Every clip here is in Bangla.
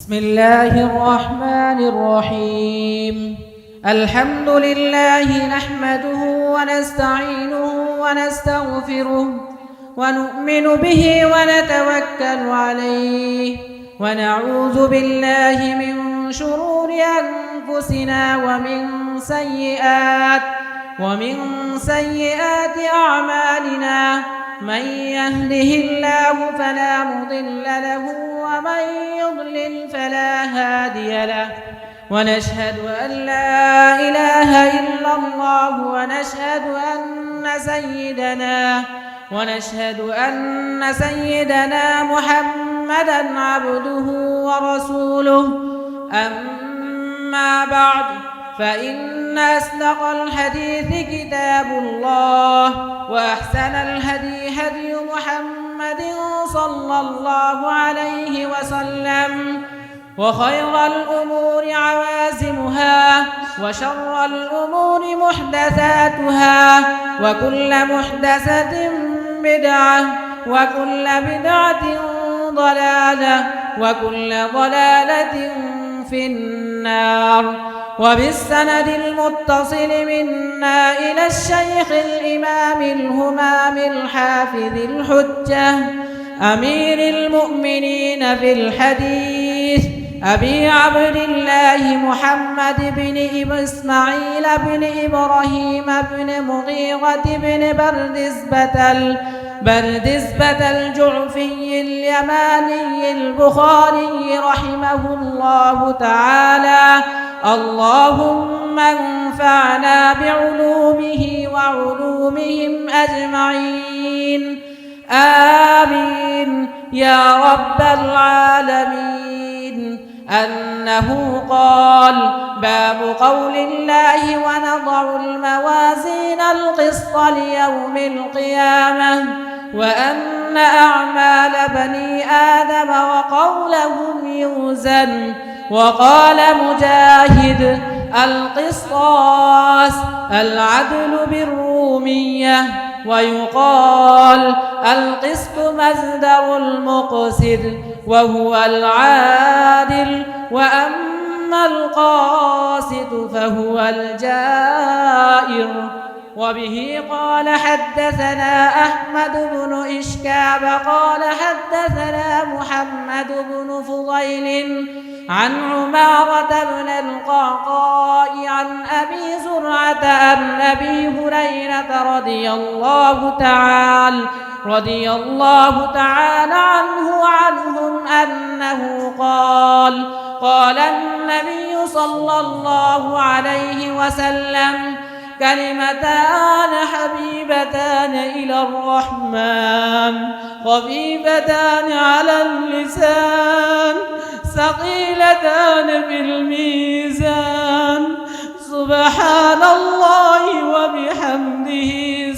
بسم الله الرحمن الرحيم. الحمد لله نحمده ونستعينه ونستغفره ونؤمن به ونتوكل عليه ونعوذ بالله من شرور أنفسنا ومن سيئات ومن سيئات أعمالنا. من يهده الله فلا مضل له ومن يضلل فلا هادي له. ونشهد أن لا إله إلا الله ونشهد أن سيدنا ونشهد أن سيدنا محمدا عبده ورسوله. أما بعد فإن أصدق الحديث كتاب الله وأحسن الهدي هدي محمد صلى الله عليه وسلم وخير الأمور عوازمها وشر الأمور محدثاتها وكل محدثة بدعة وكل بدعة ضلالة وكل ضلالة في النار وبالسند المتصل منا إلى الشيخ الإمام الهمام الحافظ الحجة أمير المؤمنين في الحديث أبي عبد الله محمد بن إسماعيل بن إبراهيم بن مغيرة بن بردزبة بردزبة الجعفي اليماني البخاري رحمه الله تعالى اللهم انفعنا بعلومه وعلومهم أجمعين. آمين. يا رب العالمين. أنه قال باب قول الله ونضع الموازين القسط ليوم القيامة وأن أعمال بني آدم وقولهم يوزن. وقال مجاهد القصاص العدل بالرومية. ويقال القسط مصدر المقسط وهو العادل وأما القاسط فهو الجائر. وبه قال حدثنا أحمد بن إشكاب قال حدثنا محمد بن فضيل عن عمارة بن القعقاء عن أبي زرعة عن أبي هريرة رضي الله تعالى رضي الله تعالى عنه عنهم أنه قال قال النبي صلى الله عليه وسلم كلمتان حبيبتان إلى الرحمن خفيفتان على اللسان. ثقيلتان بالميزان. سبحان الله وبحمده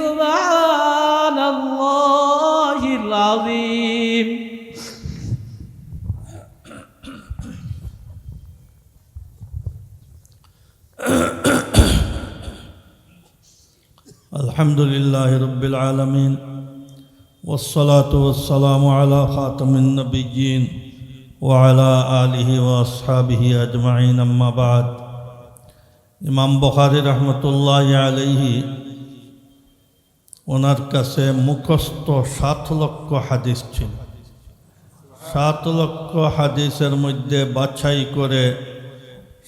سبحان الله العظيم. الحمد لله رب العالمين والصلاة والسلام على خاتم النبيين ওয়ালা আলিহি ওয়াসহাবিহি আজমাইন আম্মাবাদ ইমাম বখারি রহমতুল্লাহ আলহি ওনার কাছে মুখস্থ সাত লক্ষ হাদিস ছিল সাত লক্ষ হাদিসের মধ্যে বাছাই করে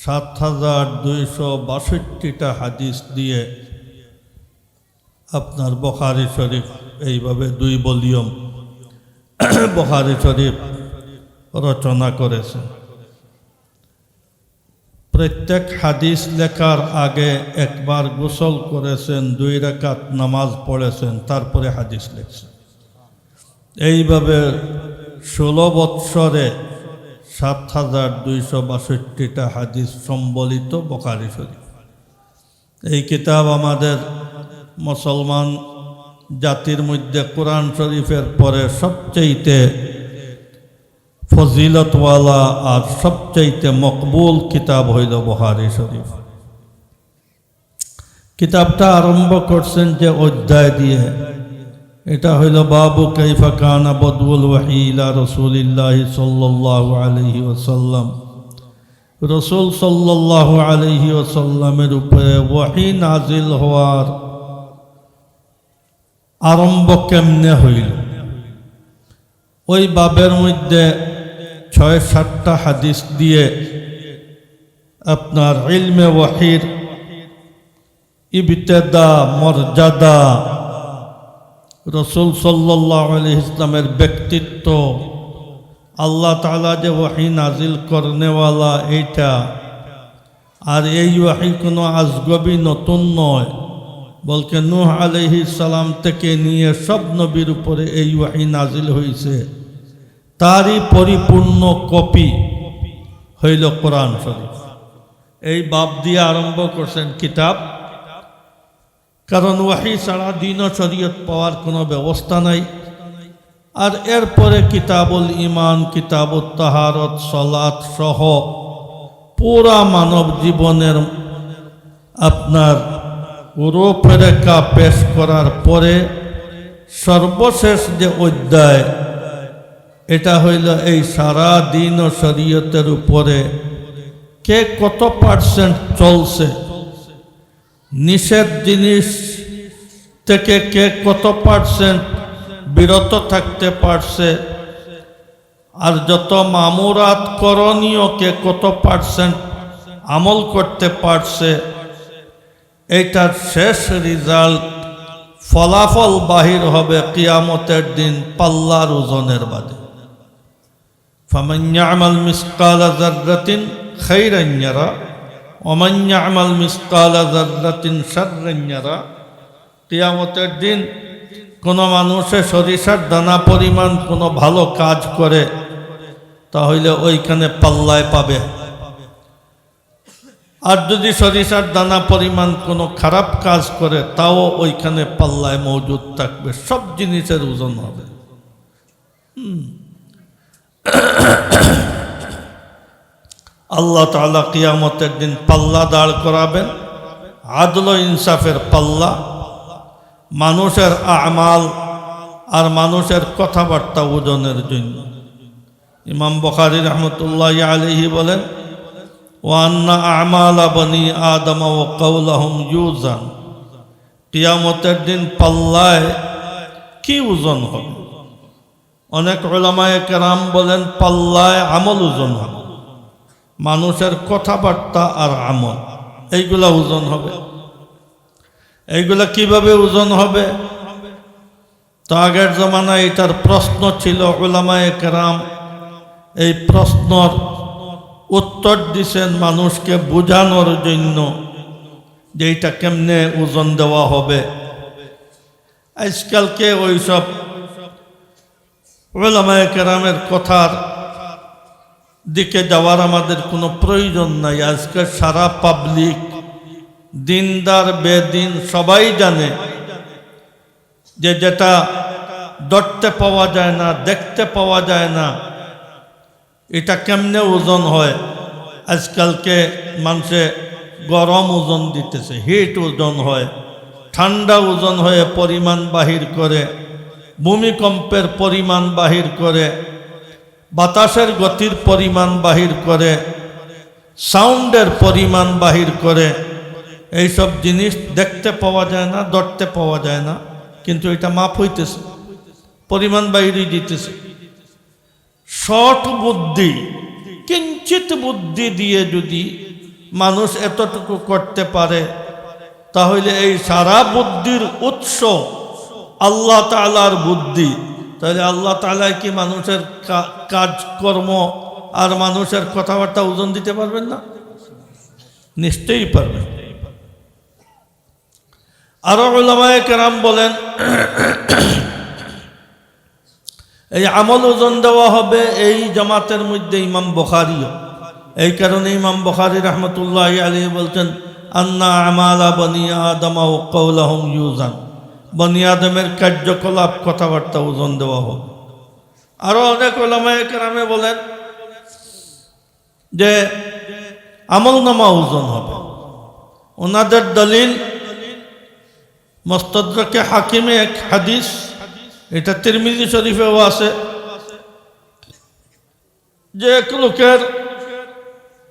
সাত হাজার দুইশো বাষট্টিটা হাদিস দিয়ে আপনার বখারি শরীফ এইভাবে দুই ভলিউম বখারি শরীফ রচনা করেছেন প্রত্যেক হাদিস লেখার আগে একবার গোসল করেছেন, দুই রেখাত নামাজ পড়েছেন, তারপরে হাদিস লেখছেন। এইভাবে ষোলো বৎসরে সাত হাজার দুইশো বাষট্টিটা হাদিস সম্বলিত বখারি শরীফ। এই কিতাব আমাদের মুসলমান জাতির মধ্যে কোরআন শরীফের পরে সবচেয়েতে ফজিলতওয়ালা আর সবচাইতে মকবুল কিতাব হইল বহারি শরীফ। কিতাবটা আরম্ভ করছেন যে অধ্যায় দিয়ে। এটা হইল বাবু কাইফা কানা বদউল ওয়াহিলা রসুলিল্লাহ সাল্লাহ আলহি ওসাল্লাম রসুল সাল্লাহ আলহি ওসাল্লামের উপরে ওয়াহি নাজিল হওয়ার আরম্ভ কেমনে হইল? ওই বাবের মধ্যে ছয় সাতটা হাদিস দিয়ে আপনার ইলমে ওয়াহির ইবতেদা, মর্যাদা, রসুল সাল্লাহ আলি ইসলামের ব্যক্তিত্ব, আল্লাহ তালা যে ওয়াহি নাজিল করনেওয়ালা এইটা, আর এই ওয়াহি কোনো আজগবি নতুন নয়, বলকে নূহ আলহি সালাম থেকে নিয়ে সব নবীর উপরে এই ওয়াহি নাজিল হয়েছে তারই পরিপূর্ণ কপি হইল কোরআন শরীফ। এই বাপ দিয়ে আরম্ভ করছেন কিতাব। কারণ ওয়াহি ছাড়া দিন শরীয়ত পাওয়ার কোনো ব্যবস্থা নাই। আর এরপরে কিতাবুল ইমান কিতাবুল তাহারত, সলাৎ সহ পুরা মানব জীবনের আপনার রূপরেখা পেশ করার পরে সর্বশেষ যে অধ্যায় এটা হইল এই সারা দিন ও শরীয়তের উপরে কে কত পার্সেন্ট চলছে? নিষেধ জিনিস থেকে কে কত পার্সেন্ট বিরত থাকতে পারছে? আর যত মামুরাত করণীয় কে কত পার্সেন্ট আমল করতে পারছে? এইটার শেষ রেজাল্ট ফলাফল বাহির হবে কিয়ামতের দিন পাল্লার ওজনের বাদে। فمن يعمل مثقال ذرة خيرا يرى ومن يعمل مثقال ذرة شرا يرى কিয়ামতের দিন কোনো মানুষে সরিষার দানা পরিমাণ কোনো ভালো কাজ করে তাহলে ওইখানে পাল্লায় পাবে আর যদি সরিষার দানা পরিমাণ কোনো খারাপ কাজ করে তাও ওইখানে পাল্লায় মজুদ থাকবে সব জিনিসের ওজন হবে আল্লাহ তালা কিয়ামতের দিন পাল্লা দাঁড় করাবেন। আদল ইনসাফের পাল্লা। মানুষের আমাল আর মানুষের কথাবার্তা ওজনের জন্য। ইমাম বখারি রহমতুল্লাহ আলহি বলেন ওয়ান্না আমালা বনি আদম ও কৌলাহম ইউজান কিয়ামতের দিন পাল্লায় কি ওজন হবে? অনেক ওলামায় কেরাম বলেন, পাল্লায় আমল ওজন হবে। মানুষের কথাবার্তা আর আমল। এইগুলা ওজন হবে। এইগুলা কীভাবে ওজন হবে? তো আগের জমানায় এটার প্রশ্ন ছিল ওলামায় কেরাম, এই প্রশ্নর উত্তর দিছেন মানুষকে বোঝানোর জন্য যে এইটা কেমনে ওজন দেওয়া হবে। আজকালকে ওইসব ওলামায় কেরামের কথার দিকে যাওয়ার আমাদের কোনো প্রয়োজন নাই। আজকে সারা পাবলিক দিনদার, বেদিন সবাই জানে যে যেটা ধরতে পাওয়া যায় না, দেখতে পাওয়া যায় না, এটা কেমনে ওজন হয়? আজকালকে মানুষে গরম ওজন দিতেছে হিট ওজন হয়, ঠান্ডা ওজন হয়ে পরিমাণ বাহির করে, ভূমিকম্পের পরিমাণ বাহির করে বাতাসের গতির পরিমাণ বাহির করে, সাউন্ডের পরিমাণ বাহির করে, এইসব জিনিস দেখতে পাওয়া যায় না, ধরতে পাওয়া যায় না, কিন্তু এটা মাপ হইতেছে, পরিমাণ বাহিরই দিতেছে। শর্ট বুদ্ধি, কিঞ্চিত বুদ্ধি দিয়ে যদি মানুষ এতটুকু করতে পারে, তাহলে এই সারা বুদ্ধির উৎস আল্লাহ তালার বুদ্ধি। তাহলে আল্লাহ তালায় কি মানুষের কাজকর্ম আর মানুষের কথাবার্তা ওজন দিতে পারবেন না? নিশ্চয়ই পারবেন। আরও ওলামায় কেরাম বলেন, এই আমল ওজন দেওয়া হবে এই জামাতের মধ্যে ইমাম বখারিও। এই কারণে ইমাম বখারি রহমতুল্লাহ আলী বলছেন, আন্না আমালা বনিয়া আদমা ও কৌলাহম ইউজান। বনি আদমের কার্যকলাপ কথাবার্তা ওজন দেওয়া হবে আরও অনেক ওলামায় কেরামে বলেন যে আমল নামা ওজন হবে। ওনাদের দলিল মস্তদ্রকে হাকিমে এক হাদিস, এটা তিরমিজি শরীফেও আছে। যে এক লোকের